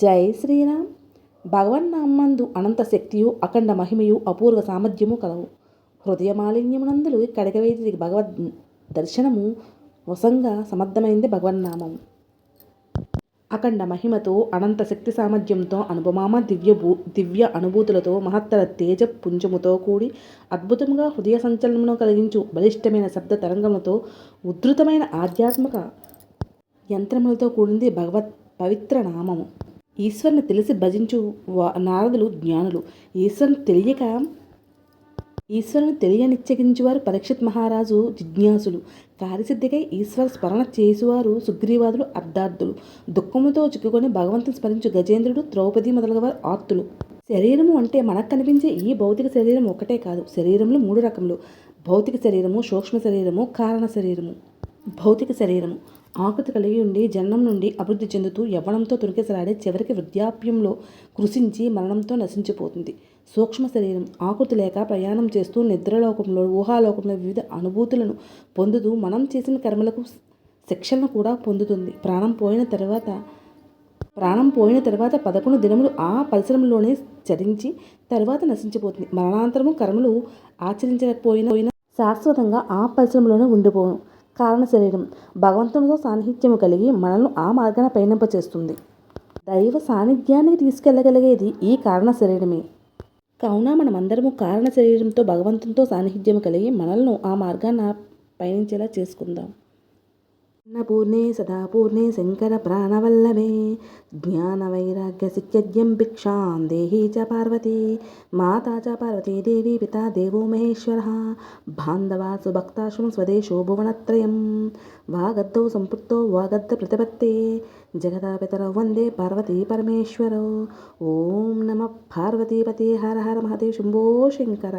జై శ్రీరామ్. భగవన్నామందు అనంత శక్తియు అఖండ మహిమయు అపూర్వ సామర్థ్యము కలవు. హృదయ మాలిన్యమునందులు కడగవేది భగవద్ దర్శనము వసంగా సమర్థమైంది భగవన్నామం అఖండ మహిమతో అనంత శక్తి సామర్థ్యంతో అనుపమామ దివ్య భూ దివ్య అనుభూతులతో మహత్తర తేజ పుంజముతో కూడి అద్భుతముగా హృదయ సంచలనమును కలిగించు బలిష్టమైన శబ్ద తరంగములతో ఉద్ధృతమైన ఆధ్యాత్మిక యంత్రములతో కూడింది భగవత్ పవిత్ర నామము. ఈశ్వరుని తెలిసి భజించు వా- నారదులు జ్ఞానులు. ఈశ్వరుని తెలియక ఈశ్వరుని తెలియనిచ్చగించువారు పరీక్షిత్ మహారాజు జిజ్ఞాసులు. కార్యసిద్ధికై ఈశ్వర స్మరణ చేసువారు సుగ్రీవాదులు అర్ధార్థులు. దుఃఖముతో చిక్కుకొని భగవంతుని స్మరించు గజేంద్రుడు ద్రౌపది మొదలగువారు ఆర్తులు. శరీరము అంటే మనకు కనిపించే ఈ భౌతిక శరీరం ఒకటే కాదు. శరీరంలో మూడు రకములు. భౌతిక శరీరము సూక్ష్మ శరీరము కారణ శరీరము. భౌతిక శరీరము. ఆకృతి కలిగి ఉండి జననం నుండి అభివృద్ధి చెందుతూ యవ్వనంతో తురికేసలాడే చివరికి వృద్ధాప్యంలో కృషించి మరణంతో నశించిపోతుంది. సూక్ష్మ శరీరం ఆకృతి లేక ప్రయాణం చేస్తూ నిద్రలోకంలో ఊహాలోకంలో వివిధ అనుభూతులను పొందుతూ మనం చేసిన కర్మలకు శిక్షలను కూడా పొందుతుంది. ప్రాణం పోయిన తర్వాత ప్రాణం పోయిన తర్వాత పదకొండు దినములు ఆ పరిశ్రమలోనే చరించి తర్వాత నశించిపోతుంది. మరణాంతరము కర్మలు ఆచరించకపోయిన శాశ్వతంగా ఆ పరిశ్రమలోనే ఉండిపోను. కారణ శరీరం. భగవంతునితో సాన్నిహిత్యము కలిగి మనల్ని ఆ మార్గాన పయనింపచేస్తుంది. దైవ సాన్నిధ్యానికి తీసుకెళ్ళగలిగేది ఈ కారణ శరీరమే. కావున మనమందరము కారణ శరీరంతో భగవంతునితో సాన్నిహిత్యం కలిగి మనల్ని ఆ మార్గాన పయనించేలా చేసుకుందాం. పూర్ణే సదా పూర్ణే శంకర ప్రాణవల్లభే జ్ఞాన వైరాగ్య సిత్యద్యం భిక్షాం దేహీ చ పార్వతీ మాతా చ పార్వతీదేవి పితా దేవో మహేశ్వర. బాంధవా సుభక్తాశ్రమ స్వదేశో భువనత్రయం. వాగద్దౌ సంపృక్తో వాగద్ద ప్రతిపత్తే. జగదాపితరౌ వందే పార్వతీ పరమేశ్వరౌ. ఓం నమ పార్వతీపతి హర హర మహదేవ్ శంభో శంకర.